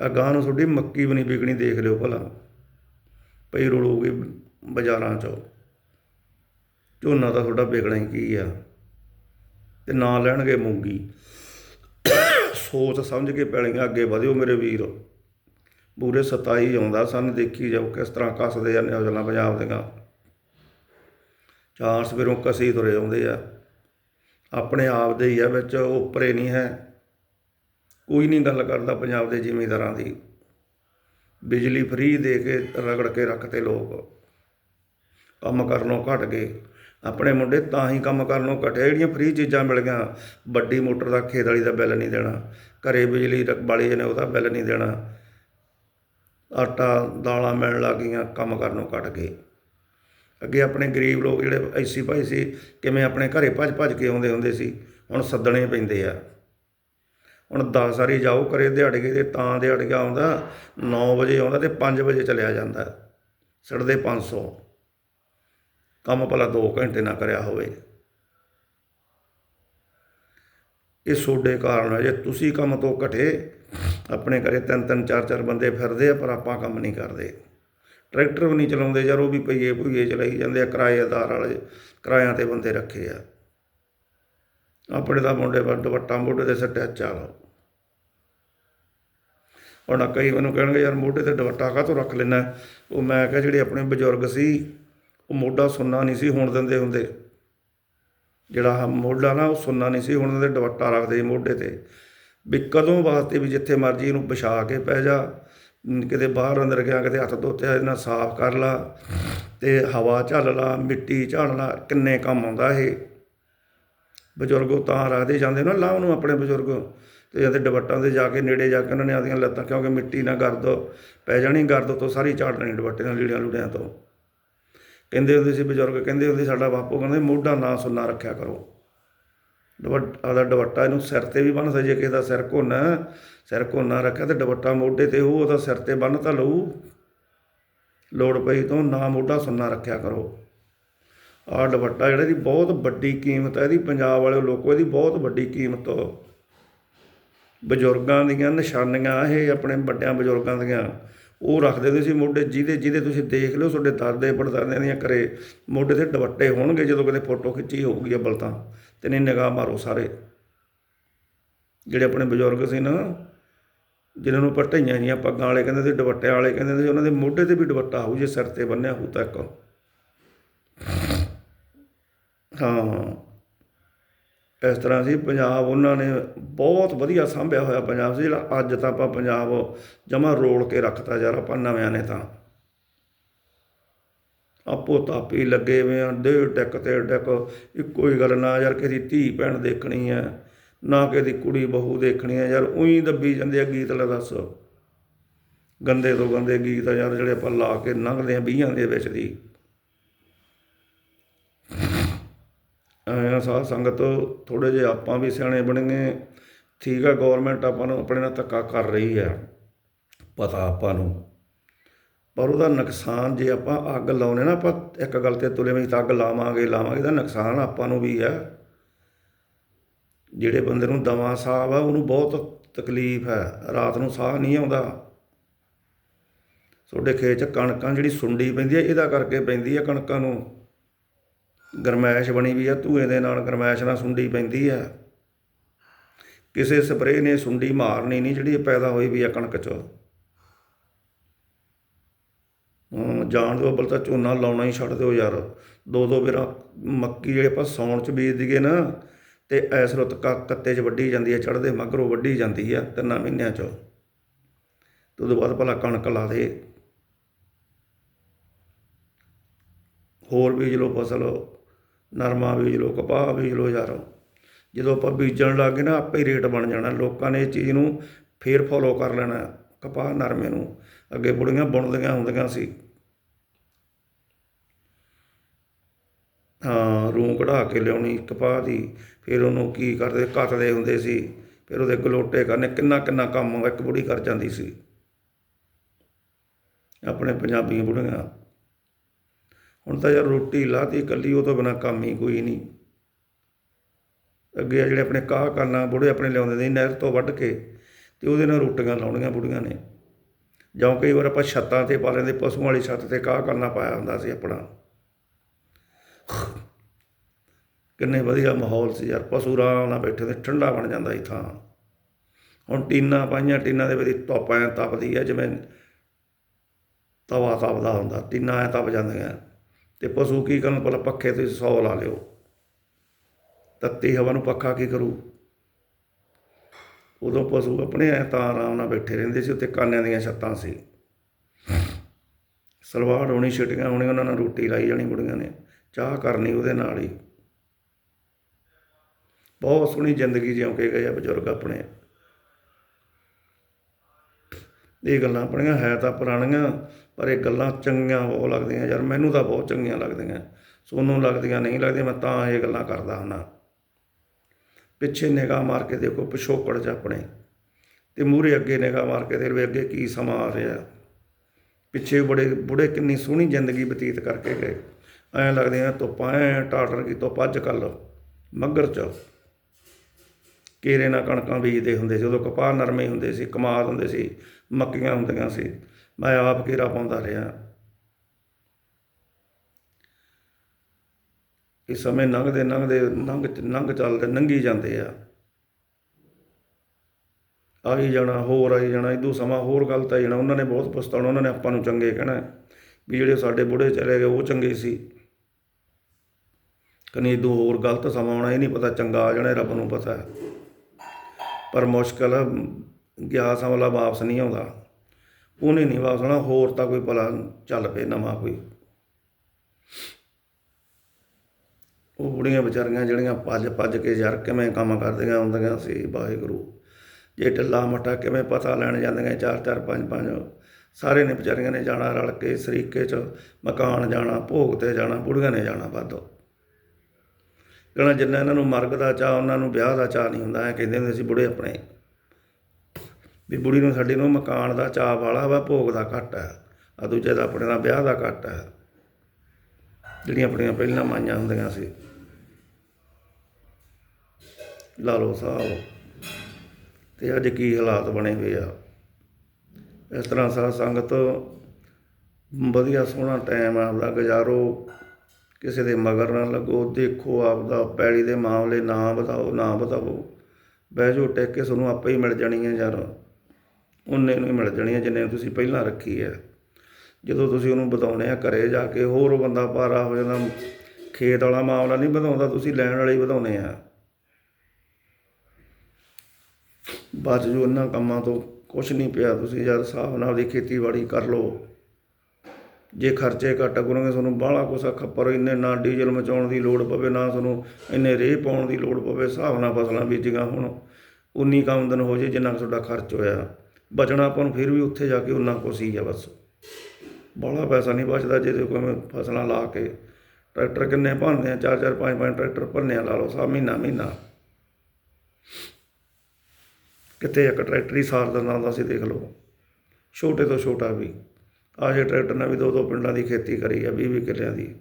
ਆ ਗਾਂ ਨੂੰ ਤੁਹਾਡੀ ਮੱਕੀ ਵੀ ਨਹੀਂ ਵਿਕਣੀ, ਦੇਖ ਲਿਓ ਭਲਾ। ਪਈ ਰੁਲੂਗੀ ਬਾਜ਼ਾਰਾਂ 'ਚ। ਝੋਨਾ ਤਾਂ ਤੁਹਾਡਾ ਵਿਕਣਾ ਹੀ ਕੀ ਆ? ਤੇ ਨਾ ਲੈਣਗੇ ਮੂੰਗੀ। ਸੋਚ ਸਮਝ ਕੇ ਪੈਲੀਆਂ ਅੱਗੇ ਵਧਿਓ ਮੇਰੇ ਵੀਰ। ਪੂਰੇ 27 ਆਉਂਦਾ ਸਾਨੂੰ, ਦੇਖੀ ਜਾਓ ਕਿਸ ਤਰ੍ਹਾਂ ਕੱਸਦੇ ਆ ਗੱਲਾਂ ਪੰਜਾਬ ਦੀਆਂ। ਚਾਰ ਸਵੇਰੋਂ ਕਸੀ ਤੁਰੇ ਆਉਂਦੇ ਆ। ਆਪਣੇ ਆਪ ਦੇ ਹੀ ਆ, ਵਿੱਚ ਉੱਪਰੇ ਨਹੀਂ ਹੈ। ਕੋਈ ਨਹੀਂ ਗੱਲ ਕਰਦਾ ਪੰਜਾਬ ਦੇ ਜ਼ਿਮੀਂਦਾਰਾਂ ਦੀ। ਬਿਜਲੀ ਫ੍ਰੀ ਦੇ ਕੇ ਰਗੜ ਕੇ ਰੱਖਤੇ ਲੋਕ। ਕੰਮ ਕਰਨੋਂ ਘਟ ਗਏ। ਆਪਣੇ ਮੁੰਡੇ ਤਾਂ ਹੀ ਕੰਮ ਕਰਨੋਂ ਘਟੇ ਜਿਹੜੀਆਂ ਫ੍ਰੀ ਚੀਜ਼ਾਂ ਮਿਲ ਗਈਆਂ। ਵੱਡੀ ਮੋਟਰ ਦਾ, ਖੇਤ ਵਾਲੀ ਦਾ ਬਿੱਲ ਨਹੀਂ ਦੇਣਾ। ਘਰੇ ਬਿਜਲੀ ਰ- ਵਾਲੀ ਨੇ ਉਹਦਾ ਬਿੱਲ ਨਹੀਂ ਦੇਣਾ। ਆਟਾ, ਦਾਲਾਂ ਮਿਲਣ ਲੱਗ ਗਈਆਂ, ਕੰਮ ਕਰਨੋਂ ਘਟ ਗਏ। ਅੱਗੇ ਆਪਣੇ ਗਰੀਬ ਲੋਕ ਜਿਹੜੇ ਐਸੀ ਭਾਈ ਸੀ, ਕਿਵੇਂ ਆਪਣੇ ਘਰੇ ਭੱਜ ਭੱਜ ਕੇ ਆਉਂਦੇ ਹੁੰਦੇ ਸੀ, ਹੁਣ ਸੱਦਣੇ ਪੈਂਦੇ ਆ। ਹੁਣ 10 ਵਾਰੀ ਜਾਓ ਕਰੇ ਦਿਹਾੜੀਏ ਦੇ ਤਾਂ ਦਿਹਾੜੀਆ ਆਉਂਦਾ 9 ਵਜੇ ਆਉਂਦਾ ਤੇ 5 ਵਜੇ ਚਲਿਆ ਜਾਂਦਾ। ਸੜਦੇ 500 ਕੰਮ ਭਲਾ 2 ਘੰਟੇ ਨਾ ਕਰਿਆ ਹੋਵੇ। ਇਹ ਸੋਡੇ ਕਾਰਨ ਹੈ ਜੇ ਤੁਸੀਂ ਕੰਮ ਤੋਂ ਘਟੇ, ਆਪਣੇ ਘਰੇ ਤਿੰਨ ਤਿੰਨ, ਚਾਰ ਚਾਰ ਬੰਦੇ ਫਿਰਦੇ ਆ, ਪਰ ਆਪਾਂ ਕੰਮ ਨਹੀਂ ਕਰਦੇ। ਟਰੈਕਟਰ ਵੀ ਨਹੀਂ ਚਲਾਉਂਦੇ ਯਾਰ, ਉਹ ਵੀ ਪਈਏ ਭੁਈਏ ਚਲਾਈ ਜਾਂਦੇ ਆ, ਕਿਰਾਏਦਾਰ ਵਾਲੇ ਕਿਰਾਇਆਂ ਤੇ ਬੰਦੇ ਰੱਖੇ ਆ। ਆਪਣੇ ਦਾ ਮੁੰਡੇ ਵੱਡ ਦੁਪੱਟਾ ਮੋਢੇ ਤੇ ਸੱਟਿਆ ਚੱਲ। ਹੁਣ ਕਈ ਮੈਨੂੰ ਕਹਿਣਗੇ, ਯਾਰ ਮੋਢੇ ਤੇ ਦੁਪੱਟਾ ਕਾਹਤੋਂ ਰੱਖ ਲੈਣਾ ਉਹ ਮੈਂ ਕਿਹਾ, ਜਿਹੜੇ ਆਪਣੇ ਬਜ਼ੁਰਗ ਸੀ ਉਹ ਮੋਢਾ ਸੁੰਨਾ ਨਹੀਂ ਸੀ ਹੋਣ ਦਿੰਦੇ ਹੁੰਦੇ। ਜਿਹੜਾ ਆਹ ਮੋਢਾ ਨਾ, ਉਹ ਸੁੰਨਾ ਨਹੀਂ ਸੀ ਹੋਣ ਦਿੰਦੇ, ਦੁਪੱਟਾ ਰੱਖਦੇ ਮੋਢੇ ਤੇ। ਵੀ ਕਦੋਂ ਵਾਸਤੇ ਵੀ ਜਿੱਥੇ ਮਰਜ਼ੀ ਇਹਨੂੰ ਵਿਛਾ ਕੇ ਪੈ ਜਾ ਕਿਤੇ ਬਾਹਰ ਅੰਦਰ ਗਿਆ, ਕਿਤੇ ਹੱਥ ਧੋਤੇ, ਇਹਦੇ ਨਾਲ ਸਾਫ਼ ਕਰ ਲਾ ਤੇ ਹਵਾ ਝੱਲ ਲਾ, ਮਿੱਟੀ ਝਾੜ ਲਾ, ਕਿੰਨੇ ਕੰਮ ਆਉਂਦਾ ਇਹ। ਬਜ਼ੁਰਗੋ ਤਾਂ ਰੱਖਦੇ ਜਾਂਦੇ ਨਾ ਲਾ ਉਹਨੂੰ ਆਪਣੇ ਬਜ਼ੁਰਗ। ਤੇ ਜਾਂਦੇ ਦੁਪੱਟਾਂ ਦੇ ਜਾ ਕੇ, ਨੇੜੇ ਜਾ ਕੇ ਉਹਨਾਂ ਨੇ ਆਦੀਆਂ ਲੱਤਾਂ, ਕਿਉਂਕਿ ਮਿੱਟੀ ਨਾ ਗਰਦ ਪੈ ਜਾਣੀ, ਗਰਦ ਤੋਂ ਸਾਰੀ ਝਾੜ ਲੈਣੀ ਦੁਪੱਟੇ ਨਾਲ ਲੀੜਿਆਂ ਲੂੜਿਆਂ ਤੋਂ। ਕਹਿੰਦੇ ਹੁੰਦੇ ਸੀ ਬਜ਼ੁਰਗ, ਕਹਿੰਦੇ ਹੁੰਦੇ ਸਾਡਾ ਬਾਪੂ, ਕਹਿੰਦੇ ਮੋਢਾ ਨਾ ਸੁੰਨਾ ਰੱਖਿਆ ਕਰੋ। ਦੁਪੱਟਾ ਦਾ ਦੁਪੱਟਾ ਇਹਨੂੰ ਸਿਰ ਤੇ ਵੀ ਬੰਨ ਸਜੇ ਕਿਸੇ ਦਾ ਸਿਰ ਘੁੰਨਾ ਸਿਰ ਘੁੰਨਾ ਰੱਖਿਆ ਤੇ ਦੁਪੱਟਾ ਮੋਢੇ ਤੇ ਉਹ ਉਹਦਾ ਸਿਰ ਤੇ ਬੰਨ ਤਾਂ ਲਊ। ਲੋੜ ਪਈ ਤੋਂ ਨਾ ਮੋਢਾ ਸੁੰਨਾ ਰੱਖਿਆ ਕਰੋ। ਆਹ ਦੁਪੱਟਾ ਜਿਹੜਾ ਦੀ ਬਹੁਤ ਵੱਡੀ ਕੀਮਤ ਹੈ, ਇਹਦੀ ਪੰਜਾਬ ਵਾਲੇ ਲੋਕੋ ਇਹਦੀ ਬਹੁਤ ਵੱਡੀ ਕੀਮਤ। ਬਜ਼ੁਰਗਾਂ ਦੀਆਂ ਨਿਸ਼ਾਨੀਆਂ ਇਹ, ਆਪਣੇ ਵੱਡਿਆਂ ਬਜ਼ੁਰਗਾਂ ਦੀਆਂ। ਉਹ ਰੱਖਦੇ ਹੁੰਦੇ ਸੀ ਮੋਢੇ ਜਿਹਦੇ ਜਿਹਦੇ ਤੁਸੀਂ ਦੇਖ ਲਿਓ ਤੁਹਾਡੇ ਦਾਦੇ ਪੜਦਾਦਿਆਂ ਦੀਆਂ ਘਰੇ ਮੋਢੇ ਤੇ ਦੁਪੱਟੇ ਹੋਣਗੇ ਜਦੋਂ ਕਦੇ ਫੋਟੋ ਖਿੱਚੀ ਹੋਊਗੀ ਅੱਬਲ ਤਾਂ ਤੇ ਨਹੀਂ ਨਿਗਾਹ ਮਾਰੋ ਸਾਰੇ। ਜਿਹੜੇ ਆਪਣੇ ਬਜ਼ੁਰਗ ਸੀ ਨਾ ਜਿਨ੍ਹਾਂ ਨੂੰ ਪਟਈਆਂ ਜੀਆਂ ਪੱਗਾਂ ਵਾਲੇ ਕਹਿੰਦੇ ਸੀ ਦੁਪੱਟੇ ਵਾਲੇ ਕਹਿੰਦੇ ਸੀ, ਉਹਨਾਂ ਦੇ ਮੋਢੇ ਤੇ ਵੀ ਦੁਪੱਟਾ ਹੋਊ ਜੇ ਸਿਰ ਤੇ ਬੰਨਿਆ ਹੋਊ ਤਾਂ ਇੱਕ। ਹਾਂ। ਇਸ ਤਰ੍ਹਾਂ ਸੀ, ਪੰਜਾਬ ਉਹਨਾਂ ਨੇ ਬਹੁਤ ਵਧੀਆ ਸਾਂਭਿਆ ਹੋਇਆ ਪੰਜਾਬ ਸੀ ਜਿਹੜਾ ਅੱਜ ਤਾਂ ਆਪਾਂ ਪੰਜਾਬ ਜਮਾ ਰੋਲ ਕੇ ਰੱਖਤਾ ਯਾਰ, ਆਪਾਂ ਨਵਿਆਂ ਨੇ ਤਾਂ। ਆਪੋ ਤਾਪੀ ਲੱਗੇ ਵੇ ਆ ਦੇ ਡੈਕ ਤੇ ਡੈਕ। ਇੱਕੋ ਹੀ ਗੱਲ, ਨਾ ਯਾਰ ਕਿਸੇ ਧੀ ਭੈਣ ਦੇਖਣੀ ਹੈ ਨਾ ਕਿਸੇ ਦੀ ਕੁੜੀ ਬਹੂ ਦੇਖਣੀ ਹੈ ਯਾਰ ਉਹੀ ਦੱਬੀ ਜਾਂਦੇ ਆ ਗੀਤ, ਲੈ ਦੱਸ। ਗੰਦੇ ਤੋਂ ਗੰਦੇ ਗੀਤ ਯਾਰ, ਜਿਹੜੇ ਆਪਾਂ ਲਾ ਕੇ ਲੰਘਦੇ ਆ ਵੀਹਾਂ ਦੇ ਵਿੱਚ ਦੀ। ਆਇਆ ਸਾਧ ਸੰਗਤ ਥੋੜੇ ਜਿਹਾ ਆਪਾਂ ਵੀ ਸਿਆਣੇ ਬਣੀਏ ਠੀਕ ਆ ਗਵਰਨਮੈਂਟ ਆਪਾਂ ਨੂੰ ਆਪਣੇ ਨਾਲ ਧੱਕਾ ਕਰ ਰਹੀ ਹੈ ਪਤਾ ਆਪਾਂ ਨੂੰ। ਪਰ ਉਹਦਾ ਨੁਕਸਾਨ ਜੇ ਆਪਾਂ ਅੱਗ ਲਾਉਨੇ ਨਾ, ਆਪਾਂ ਇੱਕ ਗੱਲ ਤੇ ਤੁਲੇ ਵਿੱਚ ਅੱਗ ਲਾਵਾਂਗੇ ਲਾਵਾਂਗੇ ਇਹਦਾ ਨੁਕਸਾਨ ਆਪਾਂ ਨੂੰ ਵੀ ਹੈ ਜਿਹੜੇ ਬੰਦੇ ਨੂੰ ਦਵਾ ਸਾਹ ਆ, ਉਹਨੂੰ ਬਹੁਤ ਤਕਲੀਫ ਹੈ ਰਾਤ ਨੂੰ ਸਾਹ ਨਹੀਂ ਆਉਂਦਾ। ਤੁਹਾਡੇ ਖੇਤ 'ਚ ਕਣਕਾਂ ਜਿਹੜੀ ਸੁੰਡੀ ਪੈਂਦੀ ਹੈ ਇਹਦਾ ਕਰਕੇ ਪੈਂਦੀ ਹੈ ਕਣਕਾਂ ਨੂੰ। ਗਰਮੈਸ਼ ਬਣੀ ਵੀ ਆ, ਧੂਏ ਦੇ ਨਾਲ ਗਰਮੈਸ਼ ਨਾਲ ਸੁੰਡੀ ਪੈਂਦੀ ਆ। ਕਿਸੇ ਸਪਰੇਅ ਨੇ ਸੁੰਡੀ ਮਾਰਨੀ ਨਹੀਂ, ਜਿਹੜੀ ਪੈਦਾ ਹੋਈ ਵੀ ਆ ਕਣਕ 'ਚੋਂ। ਜਾਣ ਦਿਓ ਬਲ ਤਾਂ ਝੋਨਾ ਲਾਉਣਾ ਹੀ ਛੱਡ ਦਿਓ ਯਾਰ। ਦੋ ਦੋ ਵਾਰ ਮੱਕੀ ਜਿਹੜੇ ਆਪਾਂ ਸੌਣ 'ਚ ਬੀਜ ਦਈਏ ਨਾ, ਤੇ ਐਸ ਰੁੱਤ ਕੱਤੇ 'ਚ ਵੱਢੀ ਜਾਂਦੀ ਹੈ ਚੜ੍ਹਦੇ ਮਗਰੋਂ ਵੱਢੀ ਜਾਂਦੀ ਆ ਤਿੰਨਾਂ ਮਹੀਨਿਆਂ 'ਚ। ਤੇ ਉਹਦੇ ਬਾਅਦ ਭਲਾ ਕਣਕ ਲਾ ਦੇ। ਹੋਰ ਬੀਜ ਲਓ, ਫਸਲ ਨਰਮਾ ਬੀਜ ਲਓ, ਕਪਾਹ ਬੀਜ ਲਓ ਯਾਰ। ਜਦੋਂ ਆਪਾਂ ਬੀਜਣ ਲੱਗੇ ਨਾ, ਆਪੇ ਹੀ ਰੇਟ ਬਣ ਜਾਣਾ। ਲੋਕਾਂ ਨੇ ਇਹ ਚੀਜ਼ ਨੂੰ ਫੇਰ ਫੋਲੋ ਕਰ ਲੈਣਾ, ਕਪਾਹ, ਨਰਮੇ ਨੂੰ। ਅੱਗੇ ਬੁੜੀਆਂ ਬੁਣਦੀਆਂ ਹੁੰਦੀਆਂ ਸੀ। ਹਾਂ, ਰੂੰ ਕਢਾ ਕੇ ਲਿਆਉਣੀ ਕਪਾਹ ਦੀ। ਫਿਰ ਉਹਨੂੰ ਕੀ ਕਰਦੇ? ਕੱਤਦੇ ਹੁੰਦੇ ਸੀ। ਫਿਰ ਉਹਦੇ ਗਲੋਟੇ ਕਰਨੇ। ਕਿੰਨਾ ਕਿੰਨਾ ਕੰਮ ਇੱਕ ਬੁੜੀ ਕਰ ਜਾਂਦੀ ਸੀ। ਆਪਣੇ ਪੰਜਾਬੀ ਬੁੜੀਆਂ। ਹੁਣ ਤਾਂ ਯਾਰ ਰੋਟੀ ਲਾਤੀ ਇਕੱਲੀ, ਉਹ ਤੋਂ ਬਿਨਾ ਕੰਮ ਹੀ ਕੋਈ ਨਹੀਂ। ਅੱਗੇ ਆ ਜਿਹੜੇ ਆਪਣੇ ਕਾਹ ਕਰਨਾ ਬੁੜੇ ਆਪਣੇ ਲਿਆਉਂਦੇ ਸੀ ਨਹਿਰ ਤੋਂ ਵੱਢ ਕੇ ਤੇ ਉਹਦੇ ਨਾਲ ਰੋਟੀਆਂ ਲਾਉਣੀਆਂ ਬੁੜੀਆਂ ਨੇ। ਜਾਂ ਕਈ ਵਾਰ ਆਪਾਂ ਛੱਤਾਂ ਤੇ ਪਾ ਲੈਂਦੇ, ਪਸ਼ੂਆਂ ਵਾਲੀ ਛੱਤ ਤੇ ਕਾਹ ਕਰਨਾ ਪਾਇਆ ਹੁੰਦਾ ਸੀ ਆਪਣਾ। ਕਿੰਨੇ ਵਧੀਆ ਮਾਹੌਲ ਸੀ ਯਾਰ, ਪਸ਼ੂ ਆਰਾਮ ਨਾਲ ਬੈਠੇ ਤੇ ਠੰਡਾ ਬਣ ਜਾਂਦਾ ਸੀ ਥਾਂ। ਹੁਣ ਟੀਨਾਂ ਪਾਈਆਂ, ਟੀਨਾਂ ਦੇ ਵਿੱਚ ਧੁੱਪ ਐਂ ਤਪਦੀ ਹੈ ਜਿਵੇਂ ਤਵਾ ਤਪਦਾ ਹੁੰਦਾ, ਟੀਨਾਂ ਐ ਤਪ ਜਾਂਦੀਆਂ। ਤੇ ਪਸ਼ੂ ਕੀ ਕਰਨ ਪਹਿਲਾਂ ਪੱਖੇ ਤੇ 100 ਲਾ ਲਿਓ। ਤੱਤੀ ਹਵਾ ਨੂੰ ਪੱਖਾ ਕੀ ਕਰੂ? ਉਦੋਂ ਪਸ਼ੂ ਆਪਣੇ ਐ ਤਾਂ ਆਰਾਮ ਨਾਲ ਬੈਠੇ ਰਹਿੰਦੇ ਸੀ ਉੱਤੇ ਕਾਨਿਆਂ ਦੀਆਂ ਛੱਤਾਂ ਸੀ। ਸਲਵਾਰ ਹੋਣੀ, ਛਿਟੀਆਂ ਹੋਣੀ ਉਹਨਾਂ ਨਾਲ ਰੋਟੀ ਲਾਈ ਜਾਣੀ ਬੁੜੀਆਂ ਨੇ, ਚਾਹ ਕਰਨੀ ਉਹਦੇ ਨਾਲ ਹੀ। ਬਹੁਤ ਸੋਹਣੀ ਜ਼ਿੰਦਗੀ ਜਿਉਂ ਕੇ ਗਏ ਆ ਬਜ਼ੁਰਗ ਆਪਣੇ। ਇਹ ਗੱਲਾਂ ਆਪਣੀਆਂ ਹੈ ਤਾਂ ਪੁਰਾਣੀਆਂ, ਪਰ ਇਹ ਗੱਲਾਂ ਚੰਗੀਆਂ ਬਹੁਤ ਲੱਗਦੀਆਂ ਯਾਰ, ਮੈਨੂੰ ਤਾਂ ਬਹੁਤ ਚੰਗੀਆਂ ਲੱਗਦੀਆਂ। ਸੋਨੂੰ ਲੱਗਦੀਆਂ, ਨਹੀਂ ਲੱਗਦੀਆਂ, ਮੈਂ ਤਾਂ ਇਹ ਗੱਲਾਂ ਕਰਦਾ ਹੁੰਦਾ। ਪਿੱਛੇ ਨਿਗਾਹ ਮਾਰ ਕੇ ਦੇਖੋ, ਪਿਛੋਕੜ 'ਚ ਆਪਣੇ। ਤੇ ਮੂਹਰੇ ਅੱਗੇ ਨਿਗਾਹ ਮਾਰ ਕੇ ਦੇਖ ਵੀ ਅੱਗੇ ਕੀ ਸਮਾਂ ਆ ਰਿਹਾ। ਪਿੱਛੇ ਬੜੇ, ਬੁੜੇ ਕਿੰਨੀ ਸੋਹਣੀ ਜ਼ਿੰਦਗੀ ਬਤੀਤ ਕਰਕੇ ਗਏ। ਐਂ ਲੱਗਦੇ ਆ ਧੁੱਪਾਂ ਐ, ਟਾਟਰ ਕੀ ਧੁੱਪ ਅੱਜ ਕੱਲ ਮੱਗਰ 'ਚ। ਕੇਰੇ ਨਾਲ ਕਣਕਾਂ ਬੀਜਦੇ ਹੁੰਦੇ ਸੀ, ਉਦੋਂ ਕਪਾਹ ਨਰਮੇ ਹੁੰਦੇ ਸੀ ਕਮਾਦ ਹੁੰਦੇ ਸੀ, ਮੱਕੀਆਂ ਹੁੰਦੀਆਂ ਸੀ। ਮੈਂ ਆਪ ਕੇਰਾ ਪਾਉਂਦਾ ਰਿਹਾ। ਇਸ ਸਮੇਂ ਲੰਘਦੇ ਲੰਘਦੇ ਲੰਘ ਲੰਘ ਚੱਲਦੇ ਲੰਘੀ ਜਾਂਦੇ ਆ। ਆਈ ਜਾਣਾ, ਹੋਰ ਆਈ ਜਾਣਾ ਇਦੋਂ ਸਮਾਂ ਹੋਰ ਗਲਤ ਆ ਜਾਣਾ। ਉਹਨਾਂ ਨੇ ਬਹੁਤ ਪਛਤਾਉਣਾ, ਉਹਨਾਂ ਨੇ ਆਪਾਂ ਨੂੰ ਚੰਗੇ ਕਹਿਣਾ ਵੀ ਜਿਹੜੇ ਸਾਡੇ ਬੁੜੇ ਚਲੇ ਗਏ, ਉਹ ਚੰਗੇ ਸੀ। ਕਨੀ ਇਦੋਂ ਹੋਰ ਗਲਤ ਸਮਾਂ ਆਉਣਾ, ਇਹ ਨਹੀਂ ਪਤਾ ਚੰਗਾ ਆ ਜਾਣਾ ਰੱਬ ਨੂੰ ਪਤਾ ਹੈ। ਪਰ ਮੁਸ਼ਕਲ ਆ, ਗਿਆ ਸਮਲਾ ਵਾਪਸ ਨਹੀਂ ਆਉਂਦਾ। ਉਹਨੇ ਨਹੀਂ ਵਾਪਸ ਆਉਣਾ ਹੋਰ ਤਾਂ ਕੋਈ ਭਲਾ ਚੱਲ ਪਏ ਨਵਾਂ ਕੋਈ। ਉਹ ਬੁੜੀਆਂ ਵਿਚਾਰੀਆਂ ਜਿਹੜੀਆਂ ਭੱਜ ਭੱਜ ਕੇ ਯਾਰ ਕਿਵੇਂ ਕੰਮ ਕਰਦੀਆਂ ਹੁੰਦੀਆਂ ਸੀ ਵਾਹਿਗੁਰੂ। ਜੇ ਢਿੱਲਾ ਮੱਠਾ ਕਿਵੇਂ ਪਤਾ ਲੈਣ ਜਾਂਦੀਆਂ ਚਾਰ ਚਾਰ ਪੰਜ ਪੰਜ। ਸਾਰੇ ਨੇ ਵਿਚਾਰੀਆਂ ਨੇ ਜਾਣਾ ਰਲ ਕੇ ਸਰੀਕੇ 'ਚ ਮਕਾਨ ਜਾਣਾ ਭੋਗ ਤੇ ਜਾਣਾ ਬੁੜੀਆਂ ਨੇ ਜਾਣਾ ਵਾਧੋ। ਕਹਿਣਾ ਜਿੰਨਾ ਇਹਨਾਂ ਨੂੰ ਮਰਗ ਦਾ ਚਾਹ ਉਹਨਾਂ ਨੂੰ ਵਿਆਹ ਦਾ ਚਾਹ ਨਹੀਂ ਹੁੰਦਾ, ਐ ਕਹਿੰਦੇ ਹੁੰਦੇ ਸੀ ਬੁੜੇ ਆਪਣੇ। ਵੀ ਬੁੜੀ ਨੂੰ ਸਾਡੀ ਨੂੰ ਮਕਾਨ ਦਾ ਚਾਹ ਵਾਲਾ ਵਾ, ਭੋਗ ਦਾ ਘੱਟ ਹੈ ਆ ਦੂਜੇ ਦਾ ਆਪਣੇ ਦਾ ਵਿਆਹ ਦਾ ਘੱਟ ਹੈ ਜਿਹੜੀਆਂ ਆਪਣੀਆਂ ਪਹਿਲਾਂ ਮਾਈਆਂ ਹੁੰਦੀਆਂ ਸੀ। ਲਾ ਲਓ ਸਾਹਿਬ ਤੇ ਅੱਜ ਕੀ ਹਾਲਾਤ ਬਣੇ ਹੋਏ ਆ। ਇਸ ਤਰ੍ਹਾਂ ਸਾਧ ਸੰਗਤ ਵਧੀਆ ਸੋਹਣਾ ਟਾਈਮ ਆਪਦਾ ਗੁਜ਼ਾਰੋ। ਕਿਸੇ ਦੇ ਮਗਰ ਨਾ ਲੱਗੋ, ਦੇਖੋ ਆਪਦਾ ਪੈਲੀ ਦੇ ਮਾਮਲੇ, ਨਾ ਵਧਾਓ ਨਾ ਵਧਾਓ ਬਹਿ ਜਾਓ, ਟਿਕ ਕੇ ਤੁਹਾਨੂੰ ਆਪੇ ਹੀ ਮਿਲ ਜਾਣੀ ਹੈ ਯਾਰ। ਉਹਨੇ ਨੂੰ ਹੀ ਮਿਲ ਜਾਣੀ ਹੈ ਜਿੰਨੇ ਤੁਸੀਂ ਪਹਿਲਾਂ ਰੱਖੀ ਹੈ ਜਦੋਂ ਤੁਸੀਂ ਉਹਨੂੰ ਵਧਾਉਣੇ ਆ ਘਰੇ ਜਾ ਕੇ, ਹੋਰ ਬੰਦਾ ਪਾਰਾ ਹੋ ਜਾਂਦਾ। ਖੇਤ ਵਾਲਾ ਮਾਮਲਾ ਨਹੀਂ ਵਧਾਉਂਦਾ, ਤੁਸੀਂ ਲੈਣ ਵਾਲੇ ਹੀ ਵਧਾਉਣੇ ਆ। ਬਚ ਜੋ ਇਹਨਾਂ ਕੰਮਾਂ ਤੋਂ ਕੁਝ ਨਹੀਂ ਪਿਆ, ਤੁਸੀਂ ਯਾਰ ਹਿਸਾਬ ਨਾਲ ਦੀ ਖੇਤੀਬਾੜੀ ਕਰ ਲਓ। ਜੇ ਖਰਚੇ ਘੱਟ ਕਰੋਗੇ, ਤੁਹਾਨੂੰ ਬਾਹਲਾ ਕੁਛ ਖੱਪਰ, ਇੰਨੇ ਨਾ ਡੀਜ਼ਲ ਮਚਾਉਣ ਦੀ ਲੋੜ ਪਵੇ, ਨਾ ਤੁਹਾਨੂੰ ਇੰਨੇ ਰੇਹ ਪਾਉਣ ਦੀ ਲੋੜ ਪਵੇ, ਹਿਸਾਬ ਨਾਲ ਫਸਲਾਂ ਬੀਜੀਆਂ ਹੁਣ। ਉਨੀ ਕੁ ਆਮਦਨ ਹੋ ਜੇ, ਜਿੰਨਾ ਕੁ ਤੁਹਾਡਾ ਖਰਚ ਹੋਇਆ। ਬਚਣਾ ਆਪਾਂ ਨੂੰ ਫਿਰ ਵੀ ਉੱਥੇ ਜਾ ਕੇ ਉਨਾ ਕੁਛ ਹੀ ਆ ਬਸ। ਬਾਹਲਾ ਪੈਸਾ ਨਹੀਂ ਬਚਦਾ ਜੇ ਕੋਈ ਫਸਲਾਂ ਲਾ ਕੇ ਟਰੈਕਟਰ ਕਿੰਨੇ ਭੰਨਦੇ ਆ, ਚਾਰ ਚਾਰ, ਪੰਜ ਪੰਜ ਟਰੈਕਟਰ ਭੰਨਿਆ ਲਾ ਲਓ, ਸਾ ਮਹੀਨਾ ਮਹੀਨਾ। ਕਿਤੇ ਇੱਕ ਟਰੈਕਟਰ ਹੀ ਸਾਰ ਦਿੰਦਾ ਹੁੰਦਾ ਸੀ, ਦੇਖ ਲਓ। ਛੋਟੇ ਤੋਂ ਛੋਟਾ ਵੀ। ਆਹ ਟਰੈਕਟਰ ਨਾਲ ਵੀ ਦੋ ਦੋ ਪਿੰਡਾਂ ਦੀ ਖੇਤੀ ਕਰੀ ਆ ਵੀਹ ਵੀਹ ਕਿੱਲਿਆਂ ਦੀ।